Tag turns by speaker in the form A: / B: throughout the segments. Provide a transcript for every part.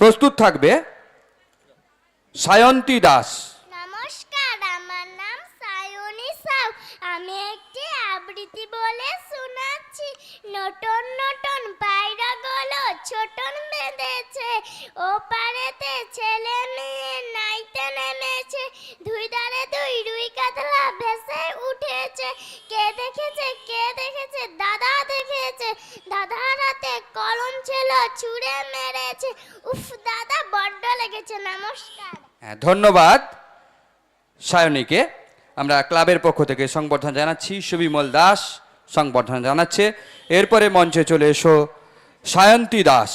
A: প্রস্তুত থাকবে সায়ন্তী দাস।
B: নমস্কার, আমার নাম সায়নী সাউ। আমি একটি আবৃত্তি বলে শোনাচ্ছি। নটন নটন পায়রা গলো ছোটন বেঁধেছে। ও পারেতে ছেলে মেয়ে নাইতে নেমেছে। দুই ছুঁড়ে মেরেছে। উফ দাদা বড্ড লেগেছে নমস্কার।
A: হ্যাঁ, ধন্যবাদ সায়নীকে। আমরা ক্লাবের পক্ষ থেকে সংবর্ধনা জানাচ্ছি। সুবিমল দাস সংবর্ধনা জানাচ্ছে। এরপরে মঞ্চে চলে এসো সায়ন্তী দাস।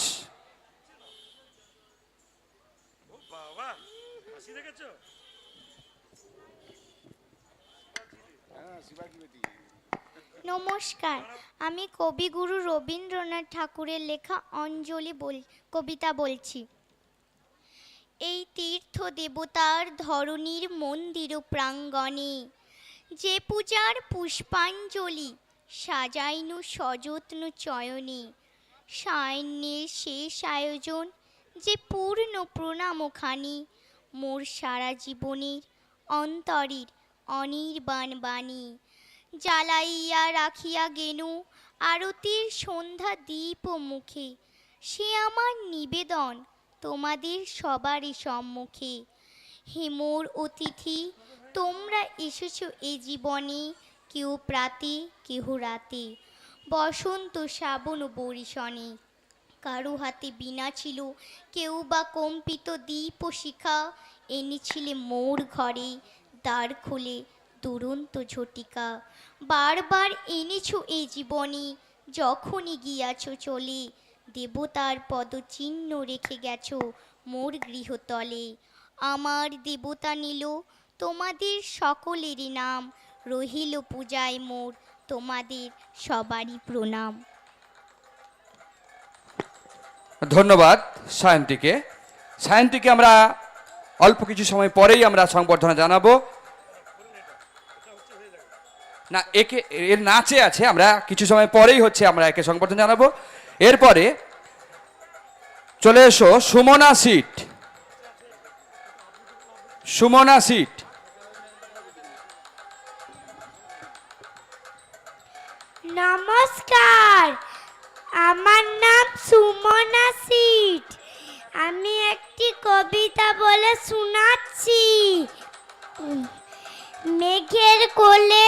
B: নমস্কার, আমি কবিগুরু রবীন্দ্রনাথ ঠাকুরের লেখা অঞ্জলি বল, কবিতা বলছি। এই তীর্থ দেবতার ধরণীর মন্দির প্রাঙ্গণে যে পূজার পুষ্পাঞ্জলি সাজাইনু সযত্ন চয়নে সায়ন্যের শেষ আয়োজন যে পূর্ণ প্রণামখানি, মোর সারা জীবনের অন্তরের অনির্বাণ বাণী জ্বালাইয়া রাখিয়া গেনু, আরতির সন্ধ্যা দীপ মুখে। সে আমার নিবেদন, তোমাদের সবারই সম্মুখে। হেমোর অতিথি, তোমরা এসেছ এ জীবনে, কেউ প্রাতে, কেহ রাতে। বসন্ত শ্রাবণ বরিশনে। কারও হাতে বিনা ছিল কেউ বা কম্পিত দীপ শিখা এনেছিলে মোর ঘরে, দ্বার খুলে। দুরন্ত ঝটিকা, বারবার এনেছো এই জীবনে, যখনই গিয়াছ চলে, দেবতার পদচিহ্ন রেখে গেছো মোর গৃহতলে। আমার দেবতা নিল তোমাদের সকলেরই নাম, রহিল পূজায় মোর তোমাদের সবারই প্রণাম।
A: ধন্যবাদ সায়ন্তীকে। সায়ন্তীকে আমরা অল্প কিছু সময় পরেই আমরা সংবর্ধনা জানাব। না, একে, এর নাচে আছে, আমরা কিছু সময় পরেই হচ্ছে আমরা একে সংবর্ধনা জানাব। এরপরে চলে এসো, সুমনা সিট। সুমনা সিট।
B: নমস্কার, আমার নাম সুমনা সিট। আমি একটি কবিতা বলে শোনাচ্ছি। মেঘের কোলে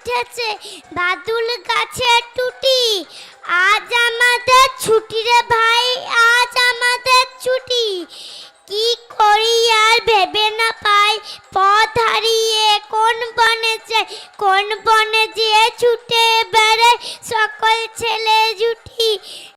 B: উঠেছে বাদুল গাছে টুটি। আজ আমাদের ছুটি রে ভাই, আজ আমাদের ছুটি। কি করি আর ভেবে না পাই, পথ হারিয়ে কোন বনে যে কোন বনে যে ছুটে বেড়ে সকল ছেলে জুটি।